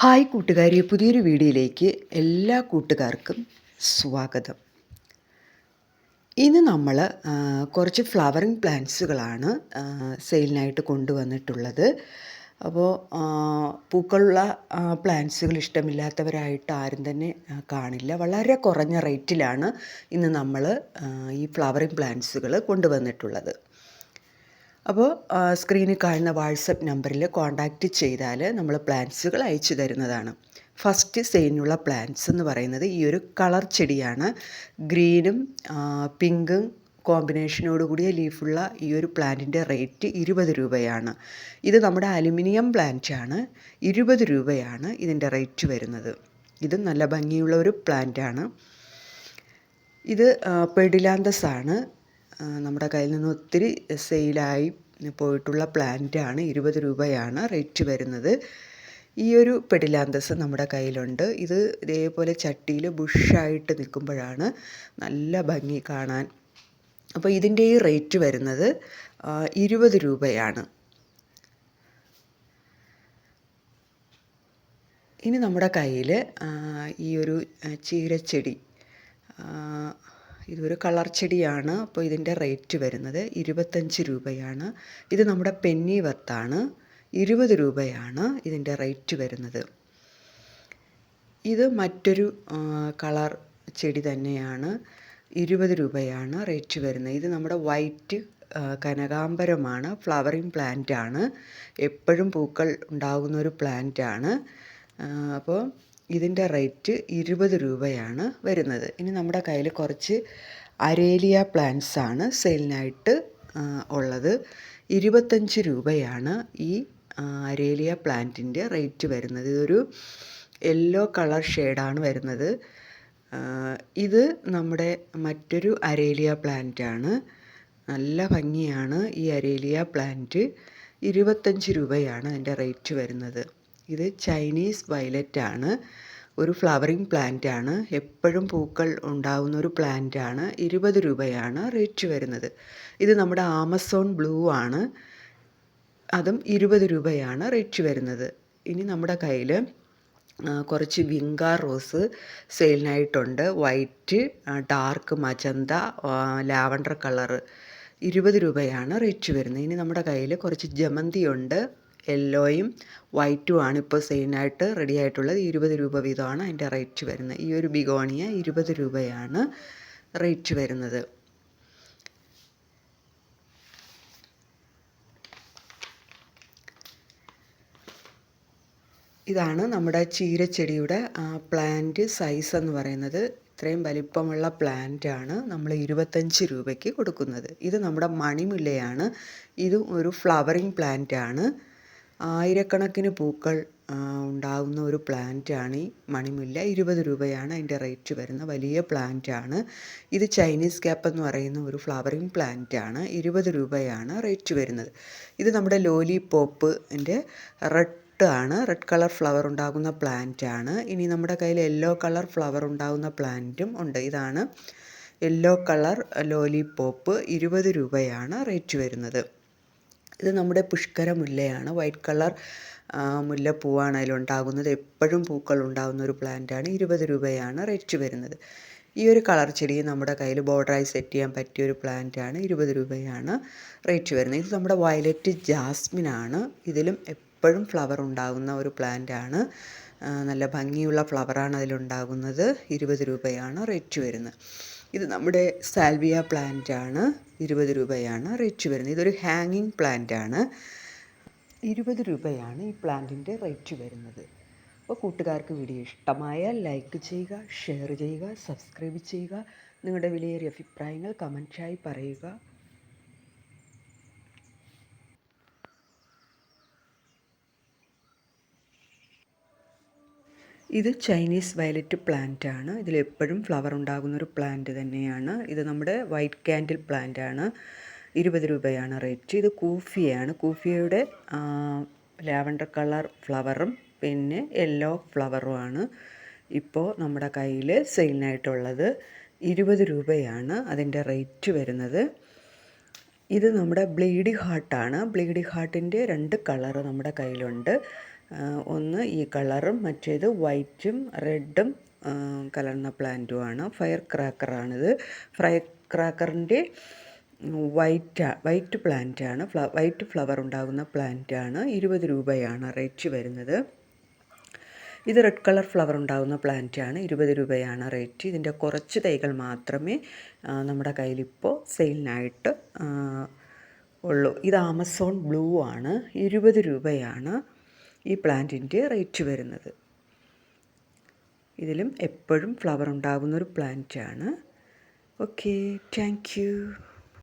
Hi കൂട്ടുകാരി പുതിയൊരു വീഡിയോയിലേക്ക് എല്ലാ കൂട്ടുകാർക്കും സ്വാഗതം. ഇന്ന് നമ്മൾ കുറച്ച് ഫ്ലവറിങ് പ്ലാന്റ്സുകളാണ് സെയിലിനായിട്ട് കൊണ്ടുവന്നിട്ടുള്ളത്. അപ്പോൾ പൂക്കളുള്ള പ്ലാന്റ്സുകൾ ഇഷ്ടമില്ലാത്തവരായിട്ട് ആരും തന്നെ കാണില്ല. വളരെ കുറഞ്ഞ റേറ്റിലാണ് ഇന്ന് നമ്മൾ ഈ ഫ്ലവറിങ് പ്ലാന്റ്സുകൾ കൊണ്ടുവന്നിട്ടുള്ളത്. അപ്പോൾ സ്ക്രീനിൽ കാണുന്ന വാട്സപ്പ് നമ്പറിൽ കോൺടാക്റ്റ് ചെയ്താൽ നമ്മൾ പ്ലാന്റ്സുകൾ അയച്ചു തരുന്നതാണ്. ഫസ്റ്റ് സെയിനുള്ള പ്ലാന്റ്സ് എന്ന് പറയുന്നത് ഈ ഒരു കളർ ചെടിയാണ്. ഗ്രീനും പിങ്കും കോമ്പിനേഷനോട് കൂടിയ ലീഫുള്ള ഈ ഒരു പ്ലാന്റിന്റെ റേറ്റ് ഇരുപത് രൂപയാണ്. ഇത് നമ്മുടെ അലുമിനിയം പ്ലാന്റ് ആണ്. ഇരുപത് രൂപയാണ് ഇതിന്റെ റേറ്റ് വരുന്നത്. ഇത് നല്ല ഭംഗിയുള്ള ഒരു പ്ലാന്റ് ആണ്. ഇത് പെഡിലാന്തസ് ആണ്. നമ്മുടെ കയ്യിൽ നിന്ന് ഒത്തിരി സെയിലായി പോയിട്ടുള്ള പ്ലാന്റാണ്. ഇരുപത് രൂപയാണ് റേറ്റ് വരുന്നത്. ഈ ഒരു പെഡിലാന്തസ് നമ്മുടെ കയ്യിലുണ്ട്. ഇത് ഇതേപോലെ ചട്ടിയിൽ ബുഷായിട്ട് നിൽക്കുമ്പോഴാണ് നല്ല ഭംഗി കാണാൻ. അപ്പോൾ ഇതിന്റെ ഈ റേറ്റ് വരുന്നത് ഇരുപത് രൂപയാണ്. ഇനി നമ്മുടെ കയ്യിൽ ഈ ഒരു ചീരച്ചെടി ഇതൊരു കളർ ചെടിയാണ്. അപ്പോൾ ഇതിന്റെ റേറ്റ് വരുന്നത് ഇരുപത്തഞ്ച് രൂപയാണ്. ഇത് നമ്മുടെ പെന്നി വത്താണ്. ഇരുപത് രൂപയാണ് ഇതിന്റെ റേറ്റ് വരുന്നത്. ഇത് മറ്റൊരു കളർ ചെടി തന്നെയാണ്. ഇരുപത് രൂപയാണ് റേറ്റ് വരുന്നത്. ഇത് നമ്മുടെ വൈറ്റ് കനകാംബരമാണ്. ഫ്ലവറിങ് പ്ലാന്റ് ആണ് എപ്പോഴും പൂക്കൾ ഉണ്ടാകുന്ന ഒരു പ്ലാന്റ് ആണ് അപ്പോൾ ഇതിന്റെ റേറ്റ് ഇരുപത് രൂപയാണ് വരുന്നത്. ഇനി നമ്മുടെ കയ്യിൽ കുറച്ച് അരേലിയ പ്ലാന്റ്സ് ആണ് സെയിലിനായിട്ട് ഉള്ളത്. ഇരുപത്തഞ്ച് രൂപയാണ് ഈ അരേലിയ പ്ലാന്റിന്റെ റേറ്റ് വരുന്നത്. ഇതൊരു യെല്ലോ കളർ ഷെയ്ഡാണ് വരുന്നത്. ഇത് നമ്മുടെ മറ്റൊരു അരേലിയ ആണ് നല്ല ഭംഗിയാണ് ഈ അരേലിയ പ്ലാന്റ്. ഇരുപത്തഞ്ച് രൂപയാണ് അതിന്റെ റേറ്റ് വരുന്നത്. ഇത് ചൈനീസ് വയലറ്റ് ആണ്. ഒരു ഫ്ലവറിങ് പ്ലാന്റ് ആണ്. എപ്പോഴും പൂക്കൾ ഉണ്ടാവുന്ന ഒരു പ്ലാന്റ് ആണ്. ഇരുപത് രൂപയാണ് റേറ്റ് വരുന്നത്. ഇത് നമ്മുടെ ആമസോൺ ബ്ലൂ ആണ്. അതും ഇരുപത് രൂപയാണ് റേറ്റ് വരുന്നത്. ഇനി നമ്മുടെ കയ്യിൽ കുറച്ച് vinca rose സെയിലിനായിട്ടുണ്ട് white dark magenta lavender colour ഇരുപത് രൂപയാണ് റേറ്റ് വരുന്നത്. ഇനി നമ്മുടെ കയ്യിൽ കുറച്ച് ജമന്തി ഉണ്ട്. യെല്ലോയും വൈറ്റും ആണ് ഇപ്പോൾ സെയിനായിട്ട് റെഡി ആയിട്ടുള്ളത്. ഇരുപത് രൂപ വീതമാണ് അതിന്റെ റേറ്റ് വരുന്നത്. ഈ ഒരു ബിഗോണിയ ഇരുപത് രൂപയാണ് റേറ്റ് വരുന്നത്. ഇതാണ് നമ്മുടെ ചീരച്ചെടിയുടെ പ്ലാന്റ് സൈസ് എന്ന് പറയുന്നത്. ഇത്രയും വലിപ്പമുള്ള പ്ലാന്റാണ് നമ്മൾ ഇരുപത്തഞ്ച് രൂപയ്ക്ക് കൊടുക്കുന്നത്. ഇത് നമ്മുടെ മണിമുല്ലയാണ്. ഇതും ഒരു ഫ്ലവറിങ് പ്ലാന്റ് ആണ്. ആയിരക്കണക്കിന് പൂക്കൾ ഉണ്ടാകുന്ന ഒരു പ്ലാന്റ് ആണ് ഈ മണിമുല്ല. ഇരുപത് രൂപയാണ് അതിന്റെ റേറ്റ് വരുന്ന വലിയ പ്ലാന്റ് ആണ്. ഇത് ചൈനീസ് ക്യാപ്പ് എന്ന് പറയുന്ന ഒരു ഫ്ലവറിങ് പ്ലാന്റ് ആണ്. ഇരുപത് രൂപയാണ് റേറ്റ് വരുന്നത്. ഇത് നമ്മുടെ ലോലി പോപ്പിന്റെ റെഡ് ആണ്. റെഡ് കളർ ഫ്ലവർ ഉണ്ടാകുന്ന പ്ലാന്റ് ആണ്. ഇനി നമ്മുടെ കയ്യിൽ യെല്ലോ കളർ ഫ്ലവർ ഉണ്ടാകുന്ന പ്ലാന്റും ഉണ്ട്. ഇതാണ് യെല്ലോ കളർ ലോലിപോപ്പ് ഇരുപത് രൂപയാണ് റേറ്റ് വരുന്നത്. ഇത് നമ്മുടെ പുഷ്കര മുല്ലയാണ്. White colour മുല്ലപ്പൂവാണ് അതിലുണ്ടാകുന്നത്. എപ്പോഴും പൂക്കൾ ഉണ്ടാകുന്ന ഒരു പ്ലാന്റാണ് ഇരുപത് രൂപയാണ് റേറ്റ് വരുന്നത്. ഈ ഒരു കളർ ചെടി നമ്മുടെ കയ്യിൽ ബോർഡറായി സെറ്റ് ചെയ്യാൻ പറ്റിയ ഒരു പ്ലാന്റാണ് ഇരുപത് രൂപയാണ് റേറ്റ് വരുന്നത്. ഇത് നമ്മുടെ വയലറ്റ് ജാസ്മിൻ ആണ്. ഇതിലും എപ്പോഴും ഫ്ലവർ ഉണ്ടാകുന്ന ഒരു പ്ലാന്റാണ് നല്ല ഭംഗിയുള്ള ഫ്ലവറാണ് അതിലുണ്ടാകുന്നത്. ഇരുപത് രൂപയാണ് റേറ്റ് വരുന്നത്. ഇത് നമ്മുടെ സാൽവിയ പ്ലാന്റ് ആണ് ഇരുപത് രൂപയാണ് റേറ്റ് വരുന്നത്. ഇതൊരു ഹാങ്ങിങ് പ്ലാന്റ് ആണ്. ഇരുപത് രൂപയാണ് ഈ പ്ലാന്റിന്റെ റേറ്റ് വരുന്നത്. അപ്പോൾ കൂട്ടുകാർക്ക് വീഡിയോ ഇഷ്ടമായാൽ ലൈക്ക് ചെയ്യുക ഷെയർ ചെയ്യുക സബ്സ്ക്രൈബ് ചെയ്യുക. നിങ്ങളുടെ വിലയേറിയ അഭിപ്രായങ്ങൾ കമന്റായി പറയുക. ഇത് ചൈനീസ് വയലറ്റ് പ്ലാന്റ് ആണ്. ഇതിൽ എപ്പോഴും ഫ്ലവർ ഉണ്ടാകുന്ന ഒരു പ്ലാന്റ് തന്നെയാണ്. ഇത് നമ്മുടെ വൈറ്റ് കാൻഡിൽ പ്ലാന്റ് ആണ്. ഇരുപത് രൂപയാണ് റേറ്റ് ഇത് കൂഫിയാണ് കൂഫിയയുടെ ലാവണ്ടർ കളർ ഫ്ലവറും പിന്നെ യെല്ലോ ഫ്ലവറുമാണ് ഇപ്പോൾ നമ്മുടെ കയ്യിൽ സെയിലിനായിട്ടുള്ളത് ഇരുപത് രൂപയാണ് അതിന്റെ റേറ്റ് വരുന്നത്. ഇത് നമ്മുടെ ബ്ലീഡി ഹാർട്ടാണ് ബ്ലീഡി ഹാർട്ടിന്റെ രണ്ട് കളറ് നമ്മുടെ കയ്യിലുണ്ട്. ഒന്ന് ഈ കളറും മറ്റേത് വൈറ്റും റെഡും കലർന്ന പ്ലാന്റുമാണ്. ഫയർ ക്രാക്കറാണിത്. ഫയർ ക്രാക്കറിന്റെ വൈറ്റ് വൈറ്റ് പ്ലാന്റാണ്. ഫ്ല വൈറ്റ് ഫ്ലവർ ഉണ്ടാകുന്ന പ്ലാന്റാണ്. ഇരുപത് രൂപയാണ് റേറ്റ് വരുന്നത്. ഇത് റെഡ് കളർ ഫ്ലവർ ഉണ്ടാകുന്ന പ്ലാന്റാണ്. ഇരുപത് രൂപയാണ് റേറ്റ്. ഇതിന്റെ കുറച്ച് തൈകൾ മാത്രമേ നമ്മുടെ കയ്യിലിപ്പോൾ സെയിലിനായിട്ട് ഉള്ളൂ. ഇത് ആമസോൺ ബ്ലൂ ആണ്. ഇരുപത് രൂപയാണ്. ഈ പ്ലാന്റിന്റെ റേറ്റ് വരുന്നത്. ഇതിലും എപ്പോഴും ഫ്ലവർ ഉണ്ടാകുന്ന ഒരു പ്ലാന്റാണ് ഓക്കെ താങ്ക് യു